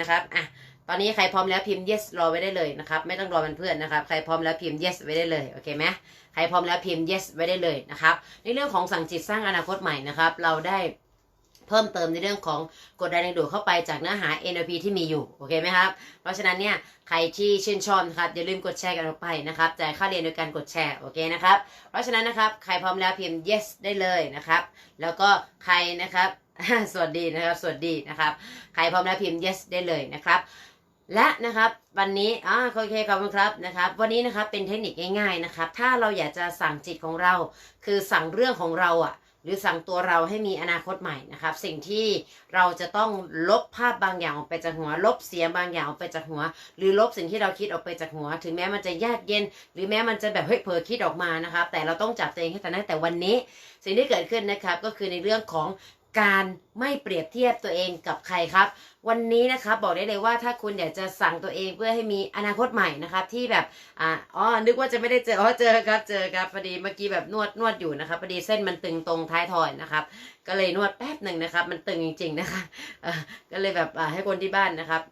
นะครับอะตอนนี้ใครพร้อมแล้วพิมพ์ yes รอไว้ได้เลยนะครับไม่ต้องรอเป็นเพื่อนนะครับใครพร้อมแล้วพิมพ์ yes ไว้ได้เลยโอเคไหมใครพร้อมแล้วพิมพ์ yes ไว้ได้เลยนะครับในเรื่องของสั่งจิตสร้างอนาคตใหม่นะครับเราได้เพิ่มเติมในเรื่องของกดแรงดึงดูดเข้าไปจากเนื้อหา NLP ที่มีอยู่ โอเคไหมครับ เพราะฉะนั้นเนี่ย ใครที่ชื่นชอบนะครับ อย่าลืมกดแชร์กันออกไปนะครับจ่ายค่าเรียนโดยการกดแชร์ โอเคนะครับ เพราะฉะนั้นนะครับ ใครพร้อมแล้วพิมพ์ yes ได้เลยนะครับ แล้วก็ใครนะครับ สวัสดีนะครับ สวัสดีนะครับ ใครพร้อมแล้วพิมพ์ yes ได้เลยนะครับ และนะครับวันนี้อ่าโอเคขอบคุณครับนะครับ วันนี้นะครับเป็นเทคนิคง่าย ๆนะครับ ถ้าเราอยากจะสั่งจิตของเรา คือสั่งเรื่องของเราอะหรือสั่งตัวเราให้มีอนาคตใหม่นะครับ สิ่งที่เราจะต้องลบภาพบางอย่างออกไปจากหัว ลบเสียงบางอย่างออกไปจากหัว หรือลบสิ่งที่เราคิดออกไปจากหัว ถึงแม้มันจะยากเย็น หรือแม้มันจะแบบเฮ้ยเผลอคิดออกมานะครับ แต่เราต้องจับตัวเองให้ทันตั้งแต่วันนี้ สิ่งที่เกิดขึ้นนะครับก็คือในเรื่องของ การไม่เปรียบเทียบตัวเองกับใครครับ วันนี้นะครับบอกได้เลยว่าถ้าคุณอยากจะสั่งตัวเองเพื่อให้มีอนาคตใหม่นะครับ ที่แบบอ่าอ๋อนึกว่าจะไม่ได้เจออ๋อเจอครับเจอครับพอดีเมื่อกี้แบบนวดนวดอยู่นะครับพอดีเส้นมันตึงตรงท้ายทอยนะครับ ก็เลยนวดแป๊บหนึ่งนะครับ มันตึงจริง ๆนะคะก็เลยแบบอ่าให้คนที่บ้านนะครับ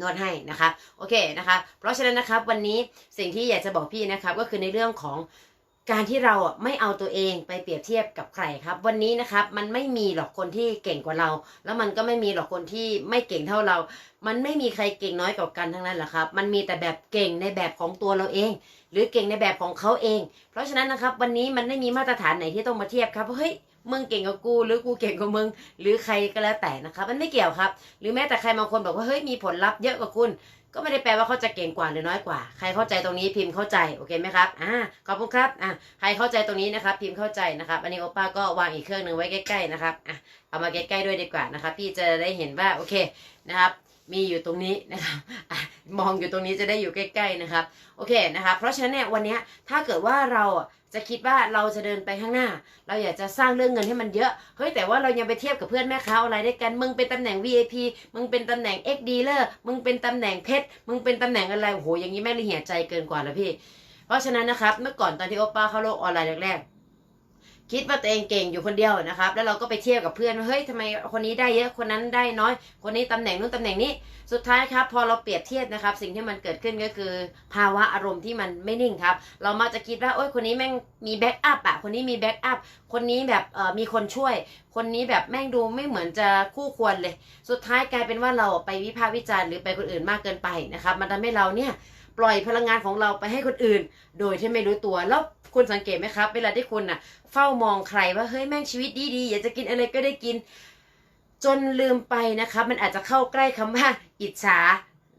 นวดให้นะครับโอเคนะคะ เพราะฉะนั้นนะครับวันนี้สิ่งที่อยากจะบอกพี่นะครับก็คือในเรื่องของ การที่เราอะไม่เอาตัวเองไปเปรียบเทียบกับใครครับ วันนี้นะครับมันไม่มีหรอกคนที่เก่งกว่าเรา แล้วมันก็ไม่มีหรอกคนที่ไม่เก่งเท่าเรา มันไม่มีใครเก่งน้อยกว่ากันทั้งนั้นแหละครับ มันมีแต่แบบเก่งในแบบของตัวเราเอง หรือเก่งในแบบของเขาเอง เพราะฉะนั้นนะครับ วันนี้มันไม่มีมาตรฐานไหนที่ต้องมาเทียบครับว่าเฮ้ยมึงเก่งกว่ากูหรือกูเก่งกว่ามึง หรือใครก็แล้วแต่นะครับ มันไม่เกี่ยวครับ หรือแม้แต่ใครบางคนบอกว่าเฮ้ยมีผลลัพธ์เยอะกว่าคุณ ก็ไม่ได้แปลว่าเขาจะเก่งกว่าหรือน้อยกว่า ใครเข้าใจตรงนี้พิมพ์เข้าใจโอเคไหมครับอ่าขอบคุณครับอ่าใครเข้าใจตรงนี้นะครับ พิมพ์เข้าใจนะครับ อันนี้โอป้าก็วางอีกเครื่องหนึ่งไว้ใกล้ๆนะครับอะเอามาใกล้ๆด้วยดีกว่านะครับ พี่จะได้เห็นว่าโอเคนะครับ มีอยู่ตรงนี้นะครับอะมองอยู่ตรงนี้จะได้อยู่ใกล้ๆนะครับ โอเคนะครับ เพราะฉะนั้นเนี่ยวันนี้ถ้าเกิดว่าเราอะ จะคิดว่าเราจะเดินไปข้างหน้า เราอยากจะสร้างเรื่องเงินให้มันเยอะ เฮ้ยแต่ว่าเรายังไปเทียบกับเพื่อนแม่ค้าออนไลน์ด้วยกัน มึงเป็นตำแหน่ง VIP มึงเป็นตำแหน่ง X dealer มึงเป็นตำแหน่งเพชร มึงเป็นตำแหน่งอะไร โอ้โห อย่างนี้แม่เลยเหี่ยใจเกินกว่าแล้วพี่ เพราะฉะนั้นนะครับ เมื่อก่อนตอนที่โอป้าเข้าโลกออนไลน์แรกๆ คิดว่าตัวเองเก่งอยู่คนเดียวนะครับ แล้วเราก็ไปเทียบกับเพื่อนว่าเฮ้ยทำไมคนนี้ได้เยอะคนนั้นได้น้อย คนนี้ตำแหน่งนู้นตำแหน่งนี้ สุดท้ายครับ พอเราเปรียบเทียบนะครับ สิ่งที่มันเกิดขึ้นก็คือ ภาวะอารมณ์ที่มันไม่นิ่งครับ เรามักจะคิดว่าโอ้ยคนนี้แม่งมีแบ็กอัพอะคนนี้มีแบ็กอัพคนนี้แบบเอ่อมีคนช่วย คนนี้แบบแม่งดูไม่เหมือนจะคู่ควรเลย สุดท้ายกลายเป็นว่าเราไปวิพากษ์วิจารณ์หรือไปคนอื่นมากเกินไปนะครับ มันทำให้เราเนี่ย ปล่อยพลังงานของเราไปให้คนอื่น โดยที่ไม่รู้ตัวแล้วคุณสังเกตไหมครับ เวลาที่คุณน่ะ เฝ้ามองใครว่าเฮ้ยแม่งชีวิตดีๆอยากจะกินอะไรก็ได้กิน จนลืมไปนะครับ มันอาจจะเข้าใกล้คำว่าอิจฉา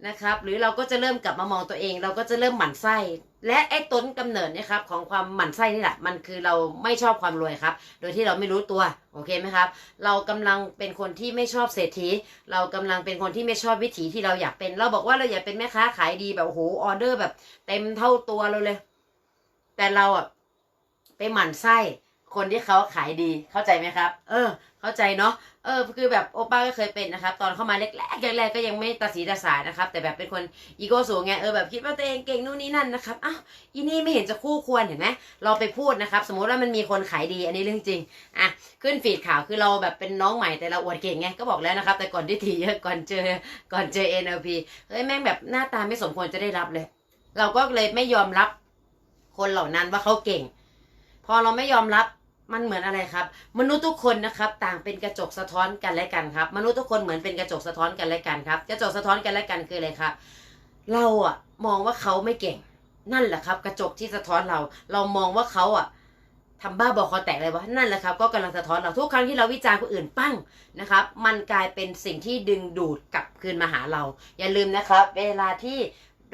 นะครับหรือเราก็จะเริ่มกลับมามองตัวเอง เราก็จะเริ่มหมั่นไส้ และไอ้ต้นกำเนิดเนี่ยครับของความหมั่นไส้นี่แหละมันคือเราไม่ชอบความรวยครับ โดยที่เราไม่รู้ตัวโอเคไหมครับ เรากำลังเป็นคนที่ไม่ชอบเศรษฐี เรากำลังเป็นคนที่ไม่ชอบวิถีที่เราอยากเป็น เราบอกว่าเราอยากเป็นแม่ค้าขายดีแบบโอ้โหออเดอร์แบบ เต็มเท่าตัวเราเลย แต่เราอะไปหมั่นไส้คนที่เขาขายดีเข้าใจไหมครับ เออเข้าใจเนาะเออคือแบบโอป้าก็เคยเป็นนะครับ ตอนเข้ามาแรกๆแรกๆก็ยังไม่ตัดสีตัดสายนะครับ แต่แบบเป็นคนอีโก้สูงไงเออแบบคิดว่าตัวเองเก่งนู่นนี่นั่นนะครับอ้าวอีนี่ไม่เห็นจะคู่ควรเห็นไหมเราไปพูดนะครับ สมมติว่ามันมีคนขายดีอันนี้เรื่องจริงอะขึ้นฟีดข่าวคือเราแบบเป็นน้องใหม่แต่เราอวดเก่งไงก็บอกแล้วนะครับ แต่ก่อนที่ทีเยอะก่อนเจอก่อนเจอ NLP เฮ้ยแม่งแบบหน้าตาไม่สมควรจะได้รับเลย เราก็เลยไม่ยอมรับคนเหล่านั้นว่าเขาเก่ง พอเราไม่ยอมรับ มันเหมือนอะไรครับ มนุษย์ทุกคนนะครับ ต่างเป็นกระจกสะท้อนกันและกันครับ มนุษย์ทุกคนเหมือนเป็นกระจกสะท้อนกันและกันครับ กระจกสะท้อนกันและกันคืออะไรครับ เราอะมองว่าเขาไม่เก่ง นั่นแหละครับ กระจกที่สะท้อนเรา เรามองว่าเขาอะทำบ้าบอคอแตกอะไรวะนั่นแหละครับ ก็กำลังสะท้อนเราทุกครั้งที่เราวิจารณ์คนอื่นปั้งนะครับ มันกลายเป็นสิ่งที่ดึงดูดกลับคืนมาหาเรา อย่าลืมนะครับ เวลาที่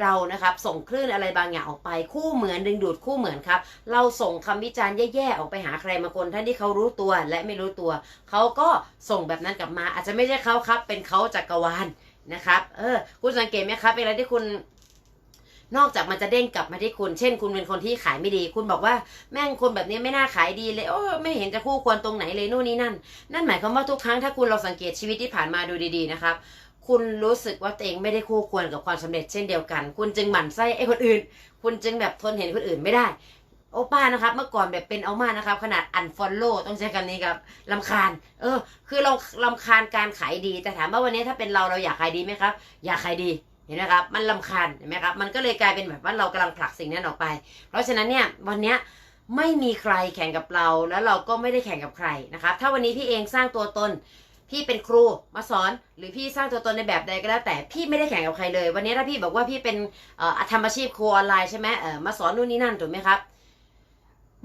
เรานะครับส่งคลื่นอะไรบางอย่างออกไป คู่เหมือนดึงดูดคู่เหมือนครับ เราส่งคำวิจารณ์แย่ๆออกไปหาใครบางคนท่านที่เขารู้ตัวและไม่รู้ตัว เขาก็ส่งแบบนั้นกลับมา อาจจะไม่ใช่เขาครับ เป็นเขาจักรวาลนะครับ เออ คุณสังเกตไหมครับเวลาที่คุณนอกจากมันจะเด้งกลับมาที่คุณ เช่น คุณเป็นคนที่ขายไม่ดี คุณบอกว่าแม่งคนแบบนี้ไม่น่าขายดีเลย โอ้ไม่เห็นจะคู่ควรตรงไหนเลยนู่นนี่นั่น นั่นหมายความว่าทุกครั้งถ้าคุณเราสังเกตชีวิตที่ผ่านมาดูดีๆนะครับ คุณรู้สึกว่าตัวเองไม่ได้คู่ควรกับความสำเร็จเช่นเดียวกัน คุณจึงหมั่นไส้ไอ้คนอื่น คุณจึงแบบทนเห็นคนอื่นไม่ได้ โอป้านะครับ เมื่อก่อนแบบเป็นเอามานะครับ ขนาดอันฟอลโล่ต้องใช้คำนี้ครับลำคาญ เออ คือเราลำคาญการขายดี แต่ถามว่าวันนี้ถ้าเป็นเราเราอยากขายดีไหมครับ อยากขายดีเห็นไหมครับ มันลำคาญเห็นไหมครับ มันก็เลยกลายเป็นแบบว่าเรากำลังผลักสิ่งนั้นออกไป เพราะฉะนั้นเนี่ยวันเนี้ยไม่มีใครแข่งกับเรา แล้วเราก็ไม่ได้แข่งกับใครนะครับ ถ้าวันนี้พี่เองสร้างตัวตน พี่เป็นครูมาสอน หรือพี่สร้างตัวตนในแบบใดก็แล้ว แต่พี่ไม่ได้แข่งกับใครเลย วันนี้ถ้าพี่บอกว่าพี่เป็นเอ่อทำอาชีพครูออนไลน์ใช่ไหมเออมาสอนนู่นนี่นั่นถูกไหมครับ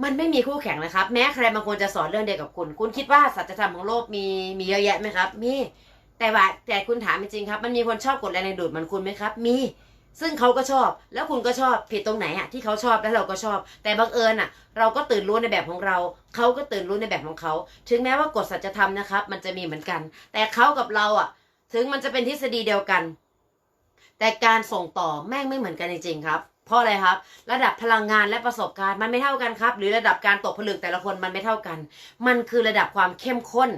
มันไม่มีคู่แข่งนะครับ แม้ใครบางคนจะสอนเรื่องเดียวกับคุณ คุณคิดว่าสัจธรรมของโลกมีมีเยอะแยะไหมครับ มีแต่ว่าแต่คุณถามจริงๆครับ มันมีคนชอบกดแรงดึงดูดมันคุณไหมครับ มี ซึ่งเขาก็ชอบ แล้วคุณก็ชอบผิดตรงไหนอะที่เขาชอบแล้วเราก็ชอบ แต่บังเอิญอะเราก็ตื่นรู้ในแบบของเรา เขาก็ตื่นรู้ในแบบของเขา ถึงแม้ว่ากฎสัจธรรมนะครับ มันจะมีเหมือนกัน แต่เขากับเราอะถึงมันจะเป็นทฤษฎีเดียวกัน แต่การส่งต่อแม่งไม่เหมือนกันจริงๆครับ เพราะอะไรครับ ระดับพลังงานและประสบการณ์มันไม่เท่ากันครับ หรือระดับการตกผลึกแต่ละคนมันไม่เท่ากัน มันคือระดับความเข้มข้น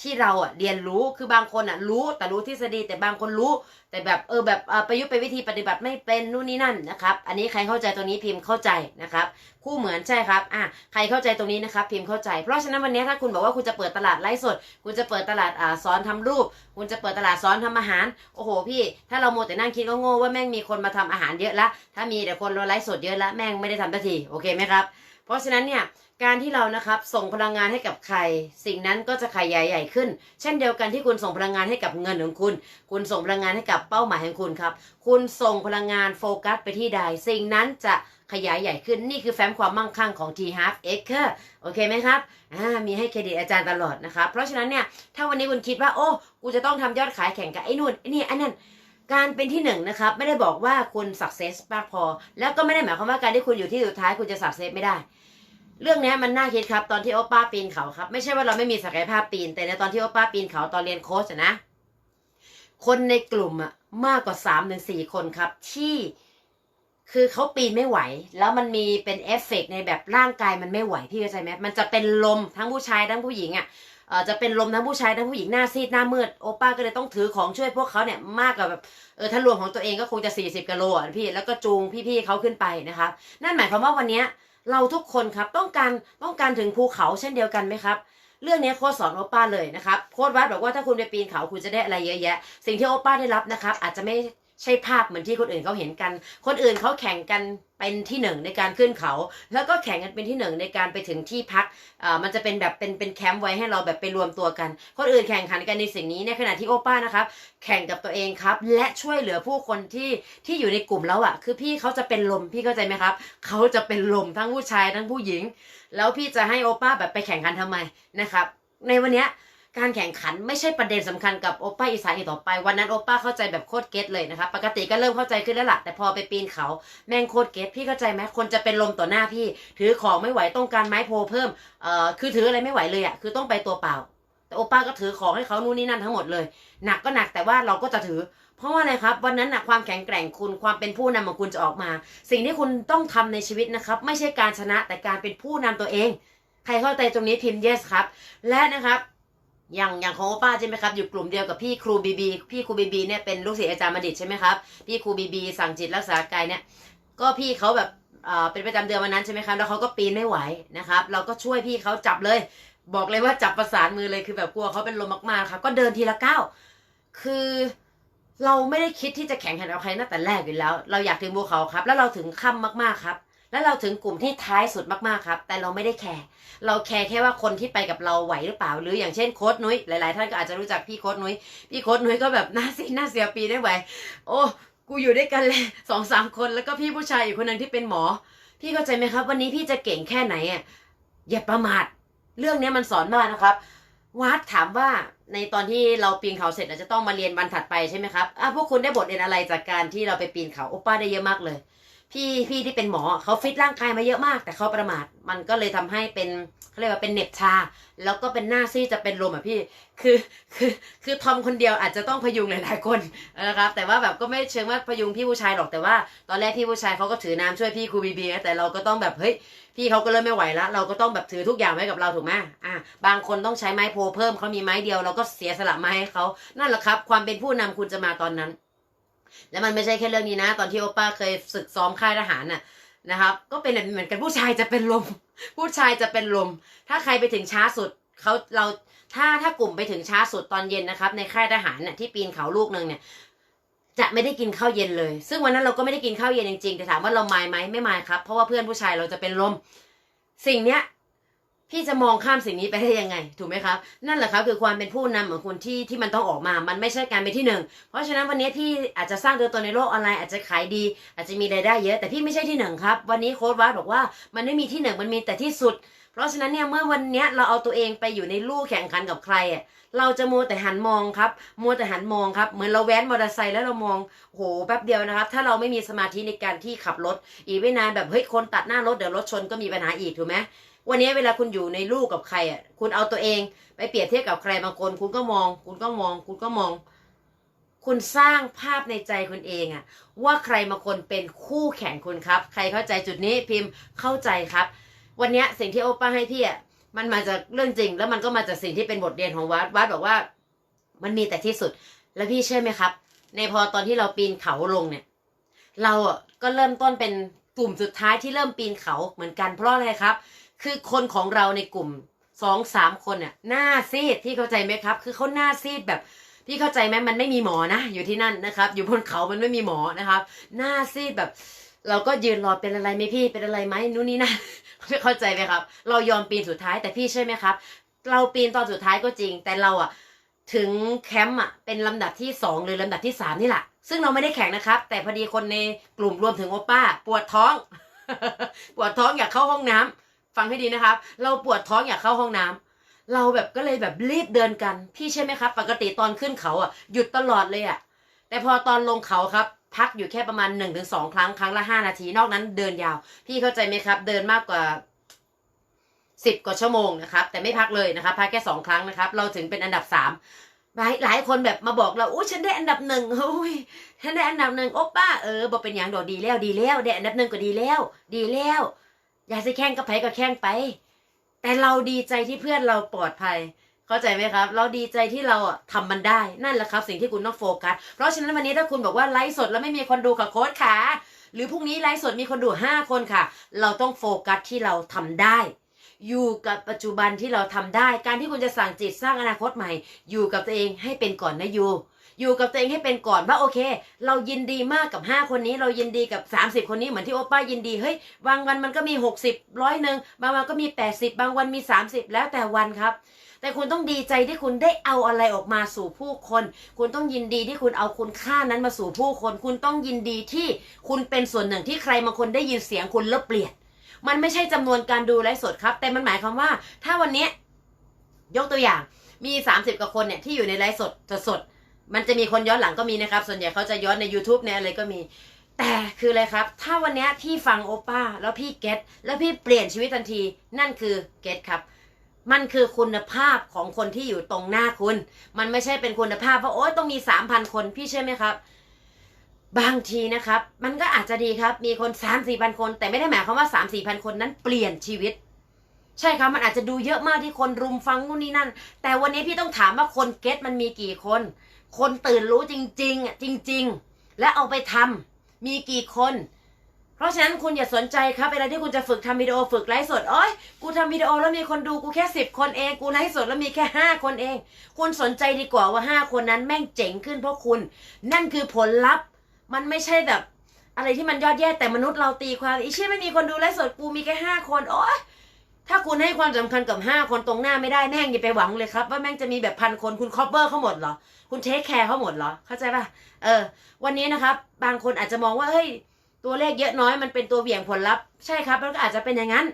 ที่เราอะเรียนรู้คือบางคนอะรู้แต่รู้ทฤษฎีแต่บางคนรู้ แต่แบบเออแบบประยุกต์ไปวิธีปฏิบัติไม่เป็นนู่นนี่นั่นนะครับ อันนี้ใครเข้าใจตรงนี้พิมพ์เข้าใจนะครับ คู่เหมือนใช่ครับอะใครเข้าใจตรงนี้นะครับ พิมพ์เข้าใจ เพราะฉะนั้นวันนี้ถ้าคุณบอกว่าคุณจะเปิดตลาดไลฟ์สด คุณจะเปิดตลาดอ่าสอนทำรูป คุณจะเปิดตลาดสอนทำอาหาร โอ้โห พี่ ถ้าเราโมแต่นั่งคิดก็โง่ว่าแม่งมีคนมาทำอาหารเยอะละ ถ้ามีแต่คนเราไลฟ์สดเยอะละแม่งไม่ได้ทำสักทีโอเคไหมครับเพราะฉะนั้นเนี่ยการที่เรานะครับส่งพลังงานให้กับใคร สิ่งนั้นก็จะขยายใหญ่ขึ้น เช่นเดียวกันที่คุณส่งพลังงานให้กับเงินของคุณ คุณส่งพลังงานให้กับเป้าหมายของคุณครับ คุณส่งพลังงานโฟกัสไปที่ใด สิ่งนั้นจะขยายใหญ่ขึ้นนี่คือแฟ้มความมั่งคั่งของ T Half Acre โอเคไหมครับอ่ามีให้เครดิตอาจารย์ตลอดนะครับเพราะฉะนั้นเนี่ยถ้าวันนี้คุณคิดว่า โอ้กูจะต้องทำยอดขายแข่งกับไอ้นู่นไอ้นี่ไอ้นั่นการเป็นที่หนึ่งนะครับไม่ได้บอกว่าคุณสักเซสมากพอ แล้วก็ไม่ได้หมายความว่าการที่คุณอยู่ที่สุดท้ายคุณจะสักเซสไม่ได้เรื่องนี้มันน่าคิดครับตอนที่โอป้าปีนเขาครับ ไม่ใช่ว่าเราไม่มีศักยภาพปีน แต่ในตอนที่โอป้าปีนเขาตอนเรียนโค้ชนะ คนในกลุ่มอะมากกว่าสามถึงสี่คนครับ ที่คือเขาปีนไม่ไหว แล้วมันมีเป็นเอฟเฟกต์ในแบบร่างกายมันไม่ไหวพี่เข้าใจไหมมันจะเป็นลมทั้งผู้ชายทั้งผู้หญิงอะเอ่อจะเป็นลมทั้งผู้ชายทั้งผู้หญิงหน้าซีดหน้ามืดโอป้าก็เลยต้องถือของช่วยพวกเขาเนี่ยมากกว่าแบบเออถ้ารวมของตัวเองก็คงจะ40กิโลอะพี่แล้วก็จูงพี่ๆเขาขึ้นไปนะครับนั่นหมายความว่าวันนี้เราทุกคนครับต้องการต้องการถึงภูเขาเช่นเดียวกันไหมครับ เรื่องนี้โค้ชสอนโอป้าเลยนะครับโค้ชวัดบอกว่าถ้าคุณไปปีนเขาคุณจะได้อะไรเยอะแยะ สิ่งที่โอป้าได้รับนะครับ อาจจะไม่ใช่ภาพเหมือนที่คนอื่นเขาเห็นกัน คนอื่นเขาแข่งกันเป็นที่หนึ่งในการขึ้นเขา แล้วก็แข่งกันเป็นที่หนึ่งในการไปถึงที่พักอ่อมันจะเป็นแบบเป็นเป็นแคมป์ไว้ให้เราแบบไปรวมตัวกัน คนอื่นแข่งขันกันในสิ่งนี้ในขณะที่โอป้านะครับ แข่งกับตัวเองครับ และช่วยเหลือผู้คนที่ที่อยู่ในกลุ่มแล้วอะ่ะ คือพี่เขาจะเป็นลมพี่เข้าใจไหมครับ เขาจะเป็นลมทั้งผู้ชายทั้งผู้หญิง แล้วพี่จะให้โอป้าแบบไปแข่งขันทำไมนะครับ ในวันนี้การแข่งขันไม่ใช่ประเด็นสำคัญกับโอป้าอีสานอีกต่อไป วันนั้นโอป้าเข้าใจแบบโคตรเก็ตเลยนะครับปกติก็เริ่มเข้าใจขึ้นแล้วล่ะแต่พอไปปีนเขาแม่งโคตรเก็ตพี่เข้าใจไหมคนจะเป็นลมต่อหน้าพี่ ถือของไม่ไหวต้องการไม้โพเพิ่มเอ่อคือถืออะไรไม่ไหวเลยอะ่ะคือต้องไปตัวเปล่า แต่โอป้าก็ถือของให้เขานู่นนี่นั่นทั้งหมดเลย หนักก็หนักแต่ว่าเราก็จะถือ เพราะว่าอะไรครับ วันนั้นนะความแข็งแกร่งคุณความเป็นผู้นำของคุณจะออกมา สิ่งที่คุณต้องทำในชีวิตนะครับ ไม่ใช่การชนะแต่การเป็นผู้นำตัวเอง ใครเข้าใจตรงนี้พิมพ์ yes ครับ และนะครับอย่างอย่างของโอป้าใช่ไหมครับอยู่กลุ่มเดียวกับพี่ครูบีบีพี่ครูบีบีเนี่ยเป็นลูกศิษย์อาจารย์มดิตใช่ไหมครับพี่ครูบีบีสั่งจิตรักษากายเนี่ยก็พี่เขาแบบอ่อเป็นประจำเดือนวันนั้นใช่ไหมครับแล้วเขาก็ปีนไม่ไหวนะครับ เราก็ช่วยพี่เขาจับเลย บอกเลยว่าจับประสานมือเลยคือแบบกลัวเขาเป็นลมมากๆครับก็เดินทีละก้าวคือเราไม่ได้คิดที่จะแข่งขันกับใครตั้งแต่แรกอยู่แล้ว เราอยากถึงภูเขาครับ แล้วเราถึงค่ำมากๆครับ แล้วเราถึงกลุ่มที่ท้ายสุดมากๆครับ แต่เราไม่ได้แคร์เราแคร์แค่ว่าคนที่ไปกับเราไหวหรือเปล่า หรืออย่างเช่นโค้ดนุ้ยหลาย ๆ ท่านก็อาจจะรู้จักพี่โค้ดนุ้ยพี่โค้ดนุ้ยก็แบบหน้าซีหน้าเสียปีได้ไหวโอ้กูอยู่ด้วยกันเลยสองสามคนแล้วก็พี่ผู้ชายอีกคนหนึ่งที่เป็นหมอ พี่เข้าใจไหมครับ วันนี้พี่จะเก่งแค่ไหนอะอย่าประมาท เรื่องนี้มันสอนมากนะครับ วัดถามว่าในตอนที่เราปีนเขาเสร็จเราจะต้องมาเรียนวันถัดไปใช่ไหมครับอะพวกคุณได้บทเรียนอะไรจากการที่เราไปปีนเขาโอป้าได้เยอะมากเลย พี่พี่ที่เป็นหมอเขาฟิตร่างกายมาเยอะมาก แต่เขาประมาทมันก็เลยทำให้เป็นเขาเรียกว่าเป็นเหน็บชา แล้วก็เป็นหน้าซีดจะเป็นลมอะพี่ คือคือคือทอมคนเดียวอาจจะต้องพยุงหลายๆคนนะครับ แต่ว่าแบบก็ไม่เชิงว่าพยุงพี่ผู้ชายหรอกแต่ว่า ตอนแรกพี่ผู้ชายเขาก็ถือน้ำช่วยพี่ครูบีบีแต่เราก็ต้องแบบเฮ้ย พี่เขาก็เริ่มไม่ไหวแล้ว เราก็ต้องแบบถือทุกอย่างไว้กับเราถูกไหมอะบางคนต้องใช้ไม้โพเพิ่มเขามีไม้เดียวเราก็เสียสละไม้ให้เขานั่นแหละครับ ความเป็นผู้นำคุณจะมาตอนนั้น แล้วมันไม่ใช่แค่เรื่องนี้นะ ตอนที่โอป้าเคยฝึกซ้อมค่ายทหารน่ะนะครับก็เป็นแบบเหมือนกันผู้ชายจะเป็นลม ผู้ชายจะเป็นลม ถ้าใครไปถึงช้าสุดเขาเราถ้าถ้ากลุ่มไปถึงช้าสุดตอนเย็นนะครับ ในค่ายทหารเนี่ยที่ปีนเขาลูกหนึ่งเนี่ย จะไม่ได้กินข้าวเย็นเลย ซึ่งวันนั้นเราก็ไม่ได้กินข้าวเย็นจริงๆแต่ถามว่าเรามายไหมไม่มายครับ เพราะว่าเพื่อนผู้ชายเราจะเป็นลม สิ่งเนี้ย พี่จะมองข้ามสิ่งนี้ไปได้ยังไง ถูกไหมครับ นั่นแหละครับคือความเป็นผู้นำของคุณที่ที่มันต้องออกมา มันไม่ใช่การเป็นที่หนึ่ง เพราะฉะนั้นวันนี้พี่อาจจะสร้างตัวตนในโลกออนไลน์อาจจะขายดี อาจจะมีรายได้เยอะ แต่พี่ไม่ใช่ที่หนึ่งครับ วันนี้โค้ดวัดบอกว่ามันไม่มีที่หนึ่งมันมีแต่ที่สุด เพราะฉะนั้นเนี่ยเมื่อวันเนี้ยเราเอาตัวเองไปอยู่ในลู่แข่งขันกับใครอะ เราจะมัวแต่หันมองครับ มัวแต่หันมองครับ เหมือนเราแว้นมอเตอร์ไซค์แล้วเรามองโหแป๊บเดียวนะครับ ถ้าเราไม่มีสมาธิในการที่ขับรถ อีกไม่นานแบบเฮ้ยคนตัดหน้ารถเดี๋ยวรถชนก็มีปัญหาอีกถูกไหมวันนี้เวลาคุณอยู่ในลู่กับใครอะ คุณเอาตัวเอง ไปเปรียบเทียบกับใครบางคน คุณก็มอง คุณก็มอง คุณก็มอง คุณสร้างภาพในใจคุณเองอะว่าใครบางคนเป็นคู่แข่งคุณครับ ใครเข้าใจจุดนี้พิมพ์เข้าใจครับ วันนี้สิ่งที่โอป้าให้พี่อะ มันมาจากเรื่องจริง แล้วมันก็มาจากสิ่งที่เป็นบทเรียนของวัดวัดบอกว่า มันมีแต่ที่สุด แล้วพี่เชื่อไหมครับ ในพอตอนที่เราปีนเขาลงเนี่ย เราอะก็เริ่มต้นเป็นกลุ่มสุดท้ายที่เริ่มปีนเขาเหมือนกันเพราะอะไรครับ คือคนของเราในกลุ่มสองสามคนเนี่ยหน้าซีดพี่เข้าใจไหมครับ คือเขาหน้าซีดแบบพี่เข้าใจไหมมันไม่มีหมอนะ อยู่ที่นั่นนะครับ อยู่บนเขามันไม่มีหมอนะครับ หน้าซีดแบบ เราก็ยืนรอเป็นอะไรไหมพี่เป็นอะไรไหมนู่นนี่นั่น เข้าใจไหมครับ เรายอมปีนสุดท้ายแต่พี่ใช่ไหมครับ เราปีนตอนสุดท้ายก็จริง แต่เราอะถึงแคมป์อะเป็นลำดับที่สองหรือลำดับที่สามนี่แหละซึ่งเราไม่ได้แข่งนะครับ แต่พอดีคนในกลุ่มรวมถึงโอป้า ปวดท้อง ปวดท้องอยากเข้าห้องน้ำฟังให้ดีนะครับ เราปวดท้องอยากเข้าห้องน้ำเราแบบก็เลยแบบรีบเดินกัน พี่ใช่ไหมครับ ปกติตอนขึ้นเขาอะหยุดตลอดเลยอะแต่พอตอนลงเขาครับ พักอยู่แค่ประมาณ1นถึงสครั้ง ครั้งละห้านาที นอกนั้นเดินยาว พี่เข้าใจไหมครับ เดินมากกว่าสิบกว่าชั่วโมงนะครับ แต่ไม่พักเลยนะครับพักแค่สองครั้งนะครับ เราถึงเป็นอันดับสามหลายหลายคนแบบมาบอกเราโอ้ฉันได้อันดับหนึ่งโอ้ยฉันได้อันดับหนึ่งโอ๊ป้าเออบอกเป็นอย่างดอกดีแล้วดีแล้วได้อันดับหนึ่งก็ดีแล้ว ดีแล้ว อย่ากจะแข่งกับไผก็แข่งไป แต่เราดีใจที่เพื่อนเราปลอดภัย เข้าใจไหมครับ เราดีใจที่เราอะทำมันได้นั่นแหละครับ สิ่งที่คุณต้องโฟกัสเพราะฉะนั้นวันนี้ถ้าคุณบอกว่าไลฟ์สดแล้วไม่มีคนดูค่ะโค้ชขาหรือพรุ่งนี้ไลฟ์สดมีคนดูห้าคนค่ะ เราต้องโฟกัสที่เราทำได้ อยู่กับปัจจุบันที่เราทำได้ การที่คุณจะสั่งจิตสร้างอนาคตใหม่ อยู่กับตัวเองให้เป็นก่อนนะยู อยู่กับตัวเองให้เป็นก่อนว่าโอเค เรายินดีมากกับห้าคนนี้ เรายินดีกับสามสิบคนนี้เหมือนที่โอป้ายินดีเฮ้ยบางวันมันก็มีหกสิบร้อยหนึ่งบางวันก็มีแปดสิบบางวันมีสามสิบแล้วแต่วันครับ แต่คุณต้องดีใจที่คุณได้เอาอะไรออกมาสู่ผู้คน คุณต้องยินดีที่คุณเอาคุณค่านั้นมาสู่ผู้คน คุณต้องยินดีที่คุณเป็นส่วนหนึ่งที่ใครบางคนได้ยินเสียงคุณแล้วเปลี่ยนมันไม่ใช่จำนวนการดูไลฟ์สดครับ แต่มันหมายความว่า ถ้าวันนี้ยกตัวอย่างมี 30กว่าคนเนี่ยที่อยู่ในไลฟ์สดสด มันจะมีคนย้อนหลังก็มีนะครับ ส่วนใหญ่เขาจะย้อนใน YouTube ในอะไรก็มี แต่คืออะไรครับ ถ้าวันนี้พี่ฟังโอป้า แล้วพี่เก็ตแล้วพี่เปลี่ยนชีวิตทันที นั่นคือเก็ตครับ มันคือคุณภาพของคนที่อยู่ตรงหน้าคุณ มันไม่ใช่เป็นคุณภาพว่าโอ๊ยต้องมีสามพันคนพี่ใช่ไหมครับบางทีนะครับ มันก็อาจจะดีครับ มีคนสามสี่พันคน แต่ไม่ได้หมายความว่าสามสี่พันคนนั้นเปลี่ยนชีวิต ใช่ครับมันอาจจะดูเยอะมากที่คนรุมฟังนู่นนี่นั่น แต่วันนี้พี่ต้องถามว่าคนเก็ตมันมีกี่คน คนตื่นรู้จริง ๆอะจริง ๆ และเอาไปทำมีกี่คน เพราะฉะนั้นคุณอย่าสนใจครับเวลาที่คุณจะฝึกทำวิดีโอฝึกไลฟ์สดโอ้ยกูทำวิดีโอแล้วมีคนดูกูแค่สิบคนเองกูไลฟ์สดแล้วมีแค่ห้าคนเอง คุณสนใจดีกว่าว่าห้าคนนั้นแม่งเจ๋งขึ้นเพราะคุณ นั่นคือผลลัพธ์ มันไม่ใช่แบบ อะไรที่มันยอดแย่แต่มนุษย์เราตีความอีเชี่ยไม่มีคนดูไลฟ์สดกูมีแค่ห้าคนโอ้ย ถ้าคุณให้ความสำคัญกับห้าคนตรงหน้าไม่ได้แม่งอย่าไปหวังเลยครับ ว่าแม่งจะมีแบบพันคนคุณคอปเปอร์เขาหมดเหรอ คุณเทคแคร์เขาหมดเหรอ เข้าใจป่ะ เออ วันนี้นะครับ บางคนอาจจะมองว่าเฮ้ยตัวเลขเยอะน้อยมันเป็นตัวเบี่ยงผลลัพธ์ใช่ครับมันก็อาจจะเป็นอย่างนั้น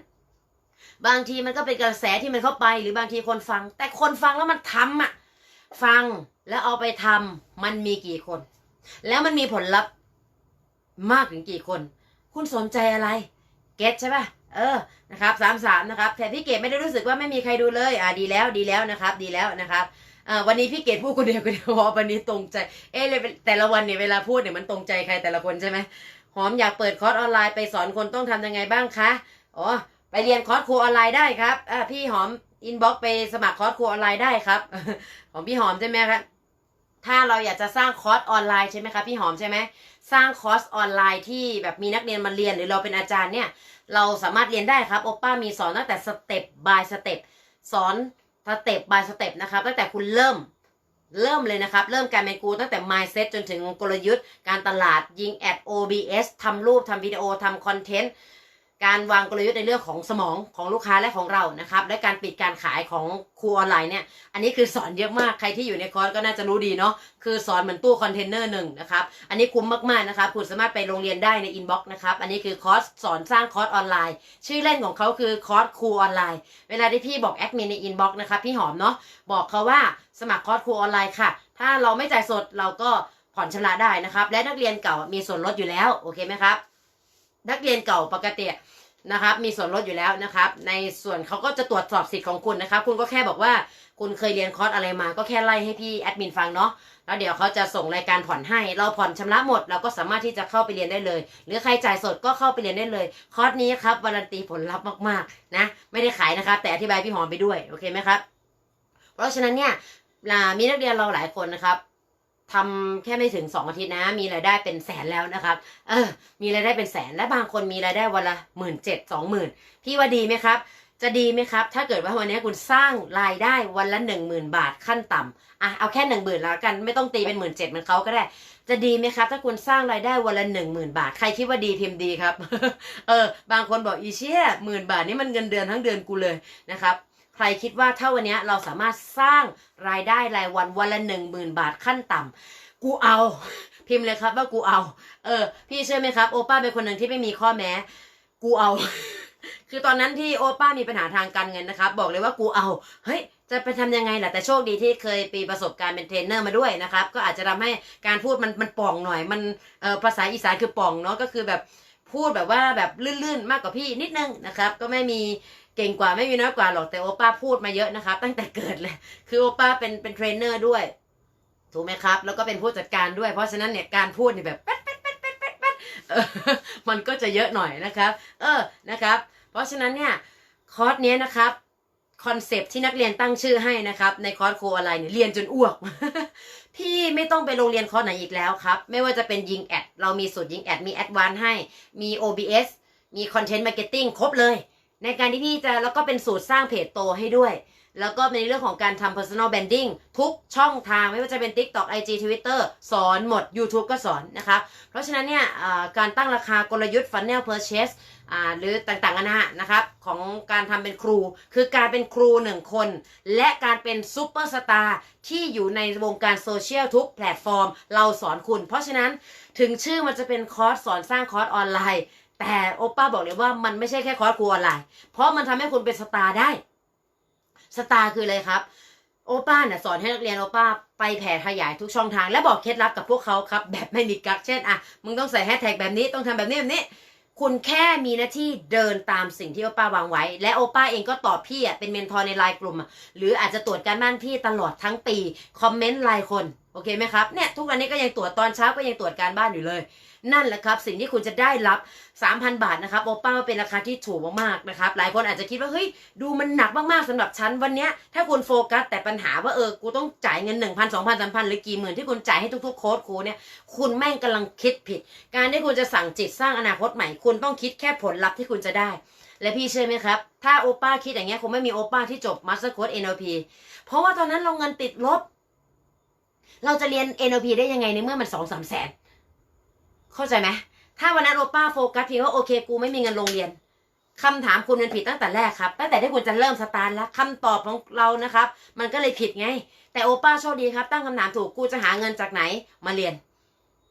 บางทีมันก็เป็นกระแสที่มันเข้าไป หรือบางทีคนฟัง แต่คนฟังแล้วมันทำอะ ฟังแล้วเอาไปทำมันมีกี่คน แล้วมันมีผลลัพธ์มากถึงกี่คน คุณสนใจอะไร เก็ตใช่ป่ะ เออนะครับสามสามนะครับแต่พี่เกดไม่ได้รู้สึกว่าไม่มีใครดูเลยอ่าดีแล้วดีแล้วนะครับ ดีแล้วนะครับอ่าวันนี้พี่เกดพูดคนเดียวคนเดียวเพราะวันนี้ตรงใจ เอ๊ะเลยแต่ละวันเนี่ยเวลาพูดเนี่ยมันตรงใจใครแต่ละคนใช่ไหมหอมอยากเปิดคอร์สออนไลน์ไปสอนคนต้องทำยังไงบ้างคะอ๋อไปเรียนคอร์สครูออนไลน์ได้ครับอ่าพี่หอมอินบ็อกไปสมัครคอร์สครูออนไลน์ได้ครับของพี่หอมใช่ไหมครับถ้าเราอยากจะสร้างคอร์สออนไลน์ใช่ไหมคะพี่หอมใช่ไหมสร้างคอร์สออนไลน์ที่แบบมีนักเรียนมาเรียนหรือเราเป็นอาจารย์เนี่ย เราสามารถเรียนได้ครับ โอป้ามีสอนตั้งแต่สเต็ปบายสเต็ปสอนสเต็ปบายสเต็ปนะครับ ตั้งแต่คุณเริ่มเริ่มเลยนะครับ เริ่มการเป็นกูตั้งแต่ mindset จนถึงกลยุทธ์ การตลาดยิงแอด OBS ทำรูปทำวิดีโอทำคอนเทนต์ การวางกลยุทธ์ในเรื่องของสมองของลูกค้าและของเรานะครับ และการปิดการขายของครูออนไลน์เนี่ย อันนี้คือสอนเยอะมาก ใครที่อยู่ในคอร์สก็น่าจะรู้ดีเนาะ คือสอนเหมือนตู้คอนเทนเนอร์หนึ่งนะครับ อันนี้คุ้มมากๆนะครับ คุณสามารถไปโรงเรียนได้ในอินบ็อกซ์นะครับ อันนี้คือคอร์สสอนสร้างคอร์สออนไลน์ ชื่อเล่นของเขาคือคอร์สครูออนไลน์ เวลาที่พี่บอกแอดมินในอินบ็อกซ์นะครับพี่หอมเนาะ บอกเขาว่าสมัครคอร์สครูออนไลน์ค่ะ ถ้าเราไม่จ่ายสดเราก็ผ่อนชำระได้นะครับ และนักเรียนเก่ามีส่วนลดอยู่แล้ว โอเคไหมครับ นักเรียนเก่าปกตินะครับ มีส่วนลดอยู่แล้วนะครับ ในส่วนเขาก็จะตรวจสอบสิทธิ์ของคุณนะครับ คุณก็แค่บอกว่าคุณเคยเรียนคอร์สอะไรมา ก็แค่ไล่ให้พี่แอดมินฟังเนาะแล้วเดี๋ยวเขาจะส่งรายการผ่อนให้ เราผ่อนชำระหมด เราก็สามารถที่จะเข้าไปเรียนได้เลย หรือใครจ่ายสดก็เข้าไปเรียนได้เลย คอร์สนี้ครับวารันตีผลลัพธ์มากๆนะ ไม่ได้ขายนะครับ แต่อธิบายพี่หอมไปด้วย โอเคไหมครับ เพราะฉะนั้นเนี่ยมีนักเรียนเราหลายคนนะครับ ทำแค่ไม่ถึงสองอาทิตย์นะ มีรายได้เป็นแสนแล้วนะครับ เออ มีรายได้เป็นแสนและบางคนมีรายได้วันละหมื่นเจ็ดสองหมื่นพี่ว่าดีไหมครับ จะดีไหมครับ ถ้าเกิดว่าวันนี้คุณสร้างรายได้วันละหนึ่งหมื่นบาทขั้นต่ำอะเอาแค่หนึ่งหมื่นแล้วกันไม่ต้องตีเป็นหมื่นเจ็ดเหมือนเขาก็ได้ จะดีไหมครับ ถ้าคุณสร้างรายได้วันละหนึ่งหมื่นบาทใครคิดว่าดีพิมพ์ดีครับ เออ บางคนบอกอีเชี่ยหมื่นบาทนี่มันเงินเดือนทั้งเดือนกูเลยนะครับ ใครคิดว่าถ้าวันนี้เราสามารถสร้างรายได้รายวันวันละหนึ่งหมื่นบาทขั้นต่ำกูเอา พิมพ์เลยครับว่ากูเอา เออ พี่เชื่อไหมครับ โอป้าเป็นคนหนึ่งที่ไม่มีข้อแม้ กูเอา คือตอนนั้นที่โอป้ามีปัญหาทางการเงินนะครับบอกเลยว่ากูเอา เฮ้ยจะไปทำยังไงล่ะแต่โชคดีที่เคยปีประสบการณ์เป็นเทรนเนอร์มาด้วยนะครับ ก็อาจจะทำให้การพูดมันมันป่องหน่อย มันเออภาษาอีสานคือป่องเนาะก็คือแบบพูดแบบว่าแบบลื่นๆมากกว่าพี่นิดนึงนะครับ ก็ไม่มี เก่งกว่าไม่มีน้อยกว่าหรอกแต่โอป้าพูดมาเยอะนะครับตั้งแต่เกิดเลย คือโอป้าเป็นเป็นเทรนเนอร์ด้วย ถูกไหมครับ แล้วก็เป็นผู้จัดการด้วย เพราะฉะนั้นเนี่ยการพูดเนี่ยแบบมันก็จะเยอะหน่อยนะครับ เออนะครับ เพราะฉะนั้นเนี่ยคอร์สเนี้ยนะครับคอนเซปที่นักเรียนตั้งชื่อให้นะครับ ในคอร์สครูออนไลน์เนี่ยเรียนจนอ้วก พี่ไม่ต้องไปโรงเรียนคอร์สไหนอีกแล้วครับ ไม่ว่าจะเป็นยิงแอด เรามีสูตรยิงแอด มีแอดวานให้ มี OBS มีคอนเทนต์มาร์เก็ตติ้งครบเลย ในการที่พี่จะแล้วก็เป็นสูตรสร้างเพจโตให้ด้วย แล้วก็ในเรื่องของการทำ personal branding ทุกช่องทางไม่ว่าจะเป็น TikTok IG Twitter สอนหมด YouTube ก็สอนนะครับเพราะฉะนั้นเนี่ยการตั้งราคากลยุทธ์ funnel purchase หรือต่างๆนานานะครับ ของการทำเป็นครู คือการเป็นครูหนึ่งคน และการเป็นซูเปอร์สตาร์ที่อยู่ในวงการโซเชียลทุกแพลตฟอร์ม เราสอนคุณ เพราะฉะนั้นถึงชื่อมันจะเป็นคอร์สสอนสร้างคอร์สออนไลน์ แต่โอป้าบอกเลยว่ามันไม่ใช่แค่คอร์สครูออนไลน์ เพราะมันทำให้คุณเป็นสตาร์ได้ สตาร์คืออะไรครับ โอป้าเนี่ยสอนให้นักเรียนโอป้าไปแผ่ขยายทุกช่องทาง และบอกเคล็ดลับกับพวกเขาครับ แบบไม่มีกักเช่นอะมึงต้องใส่แฮชแท็กแบบนี้ต้องทำแบบนี้แบบนี้ คุณแค่มีหน้าที่เดินตามสิ่งที่โอป้าวางไว้ และโอป้าเองก็ตอบพี่อะเป็นเมนทอร์ในไลน์กลุ่มหรืออาจจะตรวจการบ้านพี่ตลอดทั้งปีคอมเมนต์ไลน์คนโอเคไหมครับเนี่ยทุกวันนี้ก็ยังตรวจตอนเช้าก็ยังตรวจการบ้านอยู่เลย นั่นแหละครับ สิ่งที่คุณจะได้รับ 3,000 บาทนะครับโอป้าเป็นราคาที่ถูกมากๆนะครับหลายคนอาจจะคิดว่าเฮ้ยดูมันหนักมากๆสำหรับฉันวันเนี้ยถ้าคุณโฟกัสแต่ปัญหาว่าเออกูต้องจ่ายเงิน 1,000 2,000 3 0 0 หรือกี่หมื่นที่คุณจ่ายให้ทุกๆโค้ดครูเนี่ยคุณแม่งกำลังคิดผิด การที่คุณจะสั่งจิตสร้างอนาคตใหม่ คุณต้องคิดแค่ผลลัพธ์ที่คุณจะได้ และพี่เชื่อไหมครับถ้าโอป้าคิดอย่างเงี้ยคงไม่มีโอป้าที่จบมาสเตอร์โค้ด NLP เพราะว่าตอนนั้นเราเงินติดลบ เราจะเรียน NLP ได้ยังไงในเมื่อมันสองสามแสน เข้าใจไหมถ้าวันนั้นโอป้าโฟกัสเพียงว่าโอเคกูไม่มีเงินโรงเรียนคำถามคุณมันผิดตั้งแต่แรกครับ ตั้งแต่ที่คุณจะเริ่มสตาร์ทแล้วคำตอบของเรานะครับ มันก็เลยผิดไง แต่โอป้าโชคดีครับ ตั้งคำถามถูกกูจะหาเงินจากไหนมาเรียน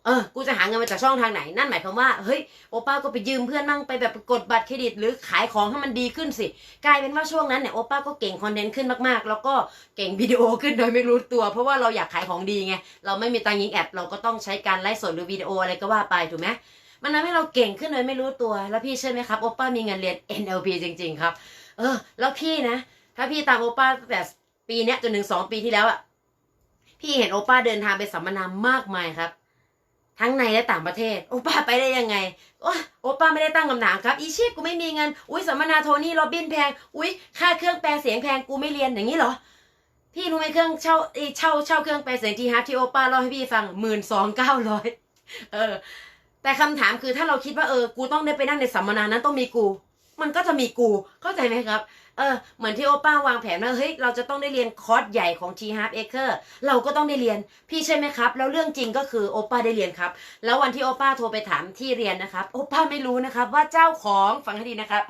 เออ กูจะหาเงินมาจากช่องทางไหน นั่นหมายความว่า เฮ้ย โอป้าก็ไปยืมเพื่อนมั่งไปแบบกดบัตรเครดิต หรือขายของให้มันดีขึ้นสิ กลายเป็นว่าช่วงนั้นเนี่ย โอป้าก็เก่งคอนเทนต์ขึ้นมากๆ แล้วก็เก่งวิดีโอขึ้นโดยไม่รู้ตัว เพราะว่าเราอยากขายของดีไง เราไม่มีตังค์ยิงแอดเราก็ต้องใช้การไลฟ์สดหรือวิดีโออะไรก็ว่าไปถูกไหมมันทำให้เราเก่งขึ้นโดยไม่รู้ตัว แล้วพี่เชื่อไหมครับ โอป้ามีเงินเรียน NLP จริง ๆ ครับ เออ แล้วพี่นะ ถ้าพี่ตามโอป้าตั้งแต่ปีเนี้ยจนถึงสองปีที่แล้วอะพี่เห็นโอป้าเดินทางไปสัมมนามากมายครับ ทั้งในและต่างประเทศ โอป้าไปได้ยังไงโอ้โอป้าไม่ได้ตั้งคำถามครับ อีชีพกูไม่มีเงิน อุ้ยสัมมนาโทนี่โรบินแพง อุ้ยค่าเครื่องแปลเสียงแพงกูไม่เรียนอย่างนี้เหรอ พี่รู้ไหมเครื่องเช่าเอ้ยเช่าเช่าเครื่องแปลเสียงทีฮาร์ที่โอป้าเล่าให้พี่ฟังหมื่นสองเก้าร้อยเออ แต่คำถามคือถ้าเราคิดว่าเออ กูต้องได้ไปนั่งในสัมมนานั้นต้องมีกู มันก็จะมีกูเข้าใจไหมครับ เออเหมือนที่โอป้าวางแผนว่าเฮ้ยเราจะต้องได้เรียนคอร์สใหญ่ของ T Half Acre เราก็ต้องได้เรียนพี่ใช่ไหมครับ แล้วเรื่องจริงก็คือโอป้าได้เรียนครับ แล้ววันที่โอป้าโทรไปถามที่เรียนนะครับ โอป้าไม่รู้นะครับว่าเจ้าของฟังให้ดีนะครับ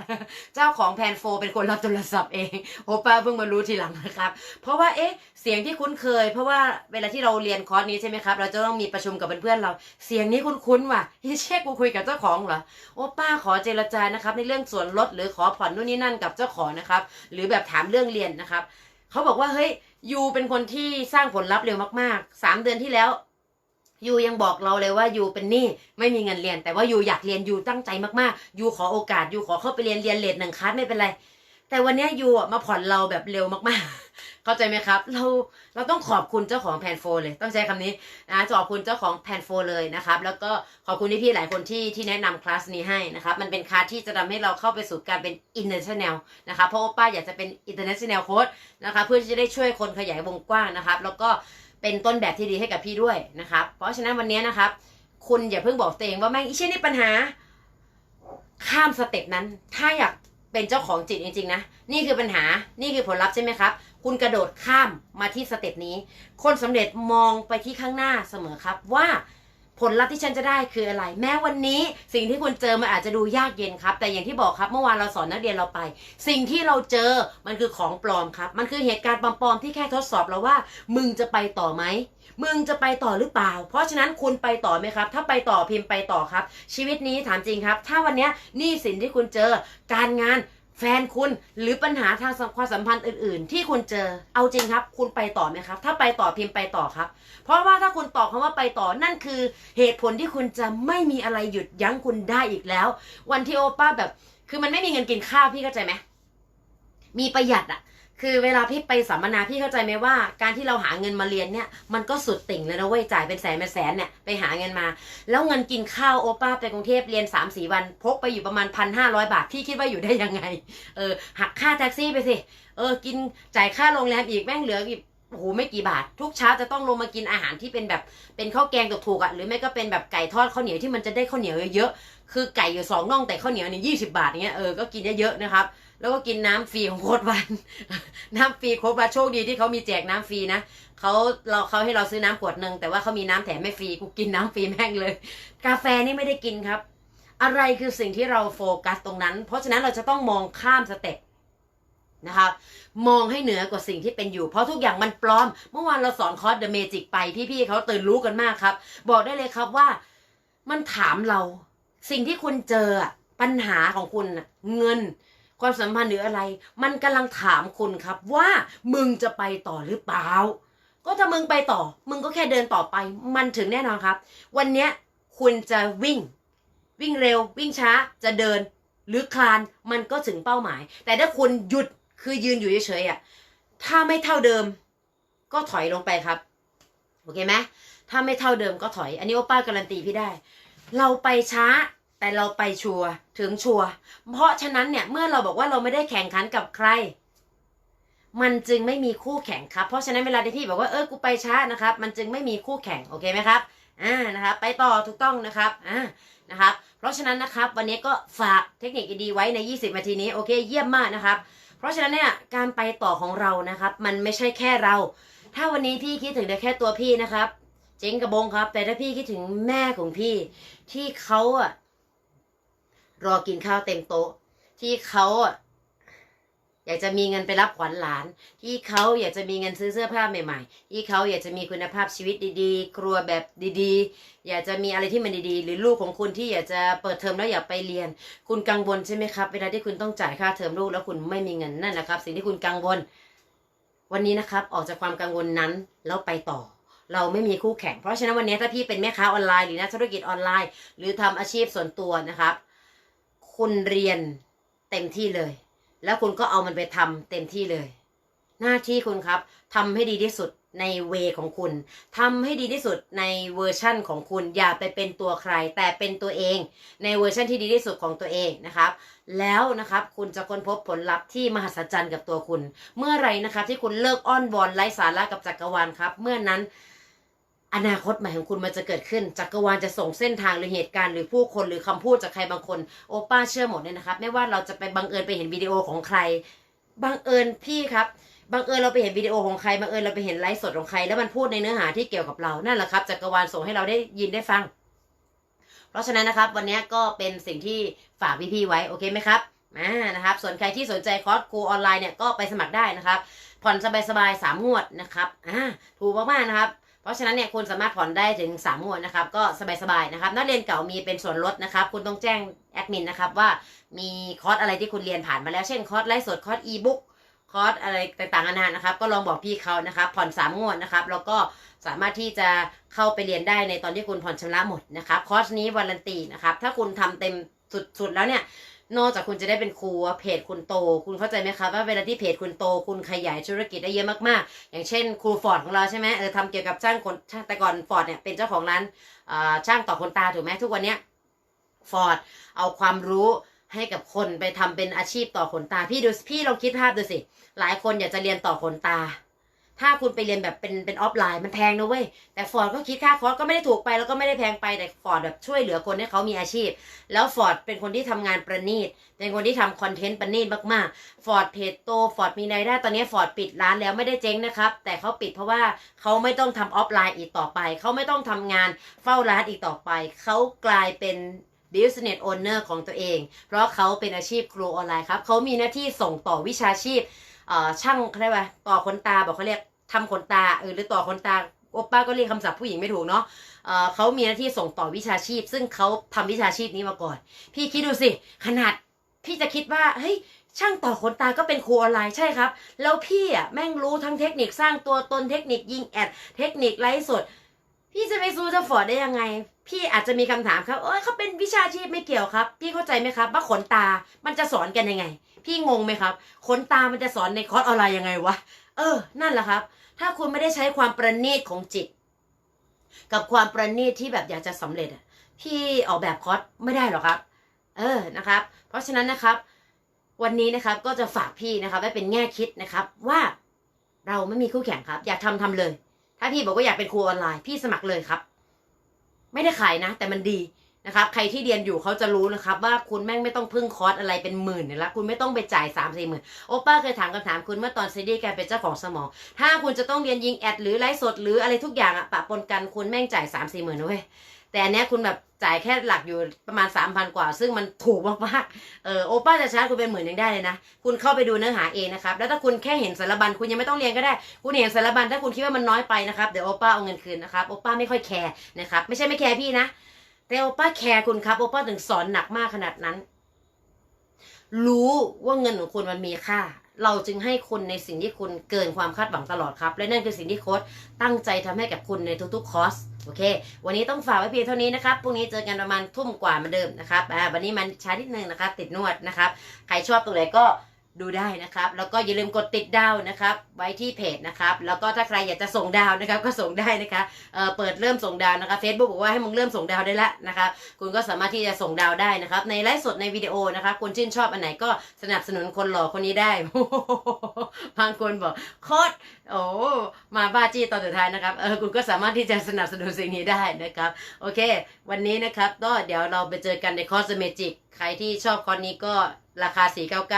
เจ้าของแพนโฟเป็นคนรับโทรศัพท์เองโอป้าเพิ่งมารู้ทีหลังนะครับ เพราะว่าเอ๊ะเสียงที่คุ้นเคย เพราะว่าเวลาที่เราเรียนคอร์สนี้ใช่ไหมครับเราจะต้องมีประชุมกับเพื่อนๆเรา เสียงนี้คุ้นๆว่ะเฮ้ยเช็คกูคุยกับเจ้าของเหรอโอป้าขอเจรจานะครับในเรื่องส่วนลดหรือขอผ่อนนู่นนี่นั่นกับเจ้าของนะครับหรือแบบถามเรื่องเรียนนะครับเขาบอกว่าเฮ้ยยูเป็นคนที่สร้างผลลัพธ์เร็วมากๆสามเดือนที่แล้วยูยังบอกเราเลยว่ายูเป็นหนี้ไม่มีเงินเรียน แต่ว่ายูอยากเรียนยูตั้งใจมากๆยูขอโอกาสยูขอเข้าไปเรียนเรียนเลทหนึ่งคัสไม่เป็นไร แต่วันนี้ยูมาผ่อนเราแบบเร็วมากๆ เข้าใจไหมครับ เราเราต้องขอบคุณเจ้าของแพนโฟเลย ต้องใช้คำนี้นะขอบคุณเจ้าของแพนโฟเลยนะครับ แล้วก็ขอบคุณพี่ๆหลายคนที่ที่แนะนำคลาสนี้ให้นะครับ มันเป็นคลาสที่จะทำให้เราเข้าไปสู่การเป็น international นแนลนะครับเพราะว่าป้าอยากจะเป็น international coach นะคะเพื่อที่จะได้ช่วยคนขยายวงกว้างนะครับ แล้วก็เป็นต้นแบบที่ดีให้กับพี่ด้วยนะครับ เพราะฉะนั้นวันนี้นะครับ คุณอย่าเพิ่งบอกตัวเองว่าแม่งอีเช่นนี่ปัญหาข้ามสเต็ปนั้น ถ้าอยาก เป็นเจ้าของจิตจริงๆนะ นี่คือปัญหานี่คือผลลัพธ์ใช่ไหมครับ คุณกระโดดข้ามมาที่สเต็ปนี้ คนสำเร็จมองไปที่ข้างหน้าเสมอครับว่าผลลัพธ์ที่ฉันจะได้คืออะไร แม้วันนี้สิ่งที่คุณเจอมันอาจจะดูยากเย็นครับ แต่อย่างที่บอกครับเมื่อวานเราสอนนักเรียนเราไป สิ่งที่เราเจอมันคือของปลอมครับ มันคือเหตุการณ์ปลอมๆที่แค่ทดสอบเราว่า มึงจะไปต่อไหม มึงจะไปต่อหรือเปล่า เพราะฉะนั้นคุณไปต่อไหมครับ ถ้าไปต่อพิมพ์ไปต่อครับ ชีวิตนี้ถามจริงครับ ถ้าวันนี้หนี้สินที่คุณเจอการงานแฟนคุณหรือปัญหาทางความสัมพันธ์อื่น ๆ ที่คุณเจอเอาจริงครับ คุณไปต่อไหมครับ ถ้าไปต่อพิมพ์ไปต่อครับ เพราะว่าถ้าคุณตอบคำว่าไปต่อนั่นคือเหตุผลที่คุณจะไม่มีอะไรหยุดยั้งคุณได้อีกแล้ว วันที่โอป้าแบบ คือมันไม่มีเงินกินข้าวพี่เข้าใจไหมมีประหยัดอะ คือเวลาพี่ไปสัมมนาพี่เข้าใจไหมว่า การที่เราหาเงินมาเรียนเนี่ยมันก็สุดติ่งเลยนะเว้ยจ่ายเป็นแสนเป็นแสนเนี่ยไปหาเงินมา แล้วเงินกินข้าวโอป้าไปกรุงเทพเรียน3ามสี่วัน พกไปอยู่ประมาณพันห้าร้อยบาทพี่คิดว่าอยู่ได้ยังไงเออหักค่าแท็กซี่ไปสิเออกินจ่ายค่าโรงแรมอีกแม่งเหลืออีกโอ้โหไม่กี่บาท ทุกเช้าจะต้องลงมากินอาหารที่เป็นแบบเป็นข้าวแกงถูกๆอะหรือไม่ก็เป็นแบบไก่ทอดข้าวเหนียวที่มันจะได้ข้าวเหนียวเยอะๆคือไก่อยู่สองน่องแต่ข้าวเหนียวเนี่ยยี่สิบาทเงี้ยเออก็กินเยอะๆนะครับ แล้วก็กินน้ำฟรีของโคตรวัน น้ำฟรีโคตรวันโชคดีที่เขามีแจกน้ำฟรีนะเขาเราเขาให้เราซื้อน้ำขวดหนึ่งแต่ว่าเขามีน้ำแถมไม่ฟรีกูกินน้ำฟรีแม่งเลย กาแฟนี่ไม่ได้กินครับ อะไรคือสิ่งที่เราโฟกัสตรงนั้น เพราะฉะนั้นเราจะต้องมองข้ามสเต็ปนะครับมองให้เหนือกว่าสิ่งที่เป็นอยู่ เพราะทุกอย่างมันปลอม เมื่อวานเราสอนคอร์สเดอะเมจิกไปพี่ๆเขาตื่นรู้กันมากครับ บอกได้เลยครับว่ามันถามเรา สิ่งที่คุณเจอปัญหาของคุณเงิน ความสัมพันธ์หรืออะไร มันกำลังถามคุณครับว่ามึงจะไปต่อหรือเปล่า ก็ถ้ามึงไปต่อ มึงก็แค่เดินต่อไป มันถึงแน่นอนครับ วันเนี้ยคุณจะวิ่ง วิ่งเร็ว วิ่งช้าจะเดินหรือคลานมันก็ถึงเป้าหมาย แต่ถ้าคุณหยุดคือยืนอยู่เฉยๆอะถ้าไม่เท่าเดิม ก็ถอยลงไปครับโอเคไหมถ้าไม่เท่าเดิมก็ถอย อันนี้โอป้าการันตีพี่ได้ เราไปช้า แต่เราไปชัวร์ถึงชัวร์เพราะฉะนั้นเนี่ยเมื่อเราบอกว่าเราไม่ได้แข่งขันกับใคร มันจึงไม่มีคู่แข่งครับ เพราะฉะนั้นเวลาที่พี่บอกว่าเออกูไปช้านะครับ มันจึงไม่มีคู่แข่งโอเคไหมครับอ่านะครับ ไปต่อถูกต้องนะครับอ่านะครับ เพราะฉะนั้นนะครับวันนี้ก็ฝากเทคนิคดีๆไว้ใน 20นาทีนี้โอเคเยี่ยมมากนะครับ เพราะฉะนั้นเนี่ยการไปต่อของเรานะครับ มันไม่ใช่แค่เรา ถ้าวันนี้พี่คิดถึงแต่แค่ตัวพี่นะครับ เจ๊งกระบงครับ แต่ถ้าพี่คิดถึงแม่ของพี่ที่เขาอะ รอกินข้าวเต็มโต๊ะ ที่เขาอยากจะมีเงินไปรับขวัญหลาน ที่เขาอยากจะมีเงินซื้อเสื้อผ้าใหม่ ๆ ที่เขาอยากจะมีคุณภาพชีวิตดีๆ ครัวแบบดีๆ อยากจะมีอะไรที่มันดีๆ หรือลูกของคุณที่อยากจะเปิดเทอมแล้วอยากไปเรียน คุณกังวลใช่ไหมครับ เวลาที่คุณต้องจ่ายค่าเทอมลูกแล้วคุณไม่มีเงินนั่นแหละครับ สิ่งที่คุณกังวล วันนี้นะครับ ออกจากความกังวลนั้นแล้วไปต่อเราไม่มีคู่แข่ง เพราะฉะนั้นวันนี้ถ้าพี่เป็นแม่ค้าออนไลน์หรือนักธุรกิจออนไลน์ หรือทำอาชีพส่วนตัวนะครับ คุณเรียนเต็มที่เลย แล้วคุณก็เอามันไปทำเต็มที่เลย หน้าที่คุณครับทำให้ดีที่สุดในเวของคุณทำให้ดีที่สุดในเวอร์ชั่นของคุณ อย่าไปเป็นตัวใคร แต่เป็นตัวเอง ในเวอร์ชันที่ดีที่สุดของตัวเองนะครับ แล้วนะครับคุณจะค้นพบผลลัพธ์ที่มหัศจรรย์กับตัวคุณ เมื่อไรนะครับที่คุณเลิกอ้อนวอนไร้สาระกับจักรวาลครับ เมื่อนั้น อนาคตใหม่ของคุณมันจะเกิดขึ้นจักรวาลจะส่งเส้นทางหรือเหตุการณ์หรือผู้คนหรือคำพูดจากใครบางคนโอป้าเชื่อหมดเลยนะครับ ไม่ว่าเราจะไปบังเอิญไปเห็นวิดีโอของใครบังเอิญพี่ครับบังเอิญเราไปเห็นวิดีโอของใครบังเอิญเราไปเห็นไลฟ์สดของใคร แล้วมันพูดในเนื้อหาที่เกี่ยวกับเรานั่นแหละครับจักรวาลส่งให้เราได้ยินได้ฟัง เพราะฉะนั้นนะครับ วันนี้ก็เป็นสิ่งที่ฝากพี่ๆไว้โอเคไหมครับอ่านะครับ ส่วนใครที่สนใจคอร์สครูออนไลน์เนี่ยก็ไปสมัครได้นะครับ ผ่อนสบายๆสามงวดนะครับอ่าถูกมากๆนะครับ ราะฉะนั้นเนี่ยคุณสามารถผ่อนได้ถึง3งวดนะครับ ก็สบายๆนะครับ นักเรียนเก่ามีเป็นส่วนลดนะครับ คุณต้องแจ้งแอดมินนะครับว่ามีคอร์สอะไรที่คุณเรียนผ่านมาแล้ว เช่นคอร์สไลฟ์สดคอร์สอีบุ๊กคอร์สอะไรต่างๆนานานะครับ ก็ลองบอกพี่เขานะครับ ผ่อน3งวดนะครับ แล้วก็สามารถที่จะเข้าไปเรียนได้ในตอนที่คุณผ่อนชำระหมดนะครับ คอร์สนี้วารันตีนะครับ ถ้าคุณทำเต็มสุดๆแล้วเนี่ย นอกจากคุณจะได้เป็นครูเพจคุณโต คุณเข้าใจไหมครับว่าเวลาที่เพจคุณโต คุณขยายธุรกิจได้เยอะมากๆ อย่างเช่นครูฟอร์ดของเราใช่ไหมเออทำเกี่ยวกับช่างคนช่างแต่ก่อนฟอร์ดเนี่ยเป็นเจ้าของร้านช่างต่อขนตาถูกไหมทุกวันเนี้ยฟอร์ดเอาความรู้ให้กับคนไปทำเป็นอาชีพต่อขนตาพี่ดูพี่ลองคิดภาพดูสิหลายคนอยากจะเรียนต่อขนตา ถ้าคุณไปเรียนแบบเป็นเป็นออฟไลน์มันแพงนะเว้ย แต่ฟอร์ดก็คิดค่าคอร์สก็ไม่ได้ถูกไปแล้วก็ไม่ได้แพงไปแต่ฟอร์ดแบบช่วยเหลือคนให้เขามีอาชีพ แล้วฟอร์ดเป็นคนที่ทำงานประณีต เป็นคนที่ทำคอนเทนต์ประณีตมากๆฟอร์ดเพจโตฟอร์ดมีรายได้ตอนนี้ฟอร์ดปิดร้านแล้วไม่ได้เจ๊งนะครับ แต่เขาปิดเพราะว่าเขาไม่ต้องทำออฟไลน์อีกต่อไป เขาไม่ต้องทำงานเฝ้าร้านอีกต่อไป เขากลายเป็น business owner ของตัวเอง เพราะเขาเป็นอาชีพครูออนไลน์ครับเขามีหน้าที่ส่งต่อวิชาชีพ ช่างเขาเรียกว่าต่อขนตาบอกเขาเรียกทำขนตาเออหรือต่อขนตาโอป้าก็เรียกคำศัพท์ผู้หญิงไม่ถูกเนาะเเขามีหน้าที่ส่งต่อวิชาชีพ ซึ่งเขาทำวิชาชีพนี้มาก่อน พี่คิดดูสิ ขนาดพี่จะคิดว่าเฮ้ยช่างต่อขนตาก็เป็นครูออนไลน์ใช่ครับ แล้วพี่อะแม่งรู้ทั้งเทคนิคสร้างตัวตนเทคนิคยิงแอด เทคนิคไลฟ์สด พี่จะไปสู้เจ้าฟอร์ดได้ยังไง พี่อาจจะมีคำถามครับเอ้ยเขาเป็นวิชาชีพไม่เกี่ยวครับ พี่เข้าใจไหมครับ ว่าขนตามันจะสอนกันยังไง พี่งงไหมครับขนตามันจะสอนในคอร์สออนไลน์ยังไงวะ เออ นั่นแหละครับ ถ้าคุณไม่ได้ใช้ความประณีตของจิต กับความประณีตที่แบบอยากจะสำเร็จอะพี่ออกแบบคอร์สไม่ได้หรอกครับ เออนะครับ เพราะฉะนั้นนะครับ วันนี้นะครับก็จะฝากพี่นะครับไว้เป็นแง่คิดนะครับ ว่าเราไม่มีคู่แข่งครับ อยากทำทำเลย ถ้าพี่บอกว่าอยากเป็นครูออนไลน์ พี่สมัครเลยครับ ไม่ได้ขายนะ แต่มันดี นะครับใครที่เรียนอยู่เขาจะรู้นะครับว่าคุณแม่งไม่ต้องพึ่งคอร์สอะไรเป็นหมื่นเนี่ยละคุณไม่ต้องไปจ่ายสามสี่หมื่นโอป้าเคยถามคำถามคุณเมื่อตอนซีดีแกเป็นเจ้าของสมอง ถ้าคุณจะต้องเรียนยิงแอดหรือไลฟ์สดหรืออะไรทุกอย่างอะปะปนกันคุณแม่งจ่ายสามสี่หมื่นนะเว้ยแต่อันเนี้ยคุณแบบจ่ายแค่หลักอยู่ประมาณสามพันกว่า ซึ่งมันถูกมากๆเออโอป้าจะชาร์จคุณเป็นหมื่นยังได้เลยนะ คุณเข้าไปดูเนื้อหาเองนะครับ แล้วถ้าคุณแค่เห็นสารบัญคุณยังไม่ต้องเรียนก็ได้ คุณเห็นสารบัญถ้าคุณคิดว่ามันน้อยไปนะครับ เดี๋ยวโอป้าเอาเงินคืนนะครับ โอป้าไม่ค่อยแคร์นะครับ ไม่ใช่ไม่แคร์พี่นะ แต่โอป้าแคร์คุณครับโอป้าถึงสอนหนักมากขนาดนั้น รู้ว่าเงินของคุณมันมีค่า เราจึงให้คุณในสิ่งที่คุณเกินความคาดหวังตลอดครับ และนั่นคือสิ่งที่โค้ชตั้งใจทำให้กับคุณในทุกๆคอร์สโอเค วันนี้ต้องฝากไว้เพียงเท่านี้นะครับ พรุ่งนี้เจอกันประมาณทุ่มกว่าเหมือนเดิมนะครับวันนี้มันช้านิดนึงนะครับ ติดนวดนะครับ ใครชอบตรงไหนก็ ดูได้นะครับ แล้วก็อย่าลืมกดติดดาวนะครับ ไว้ที่เพจนะครับ แล้วก็ถ้าใครอยากจะส่งดาวนะครับ ก็ส่งได้นะคะเออเปิดเริ่มส่งดาวนะคะเฟซบุ๊กบอกว่าให้มึงเริ่มส่งดาวได้แล้วนะครับคุณก็สามารถที่จะส่งดาวได้นะครับ ในไลฟ์สดในวิดีโอนะคะคุณชื่นชอบอันไหนก็สนับสนุนคนหล่อคนนี้ได้บางคนบอกโคตรโอ้มาบ้าจี้ตอนสุดท้ายนะครับเออคุณก็สามารถที่จะสนับสนุนสิ่งนี้ได้นะครับ โอเค วันนี้นะครับก็เดี๋ยวเราไปเจอกันในคอร์สเมจิกใครที่ชอบคอร์สนี้ก็ ราคา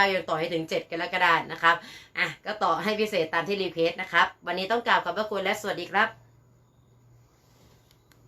499 ยังต่อให้ถึง 7 กันแล้วก็ได้นะครับ อะ ก็ต่อให้พิเศษตามที่รีเควสนะครับ วันนี้ต้องกล่าวขอบพระคุณและสวัสดีครับ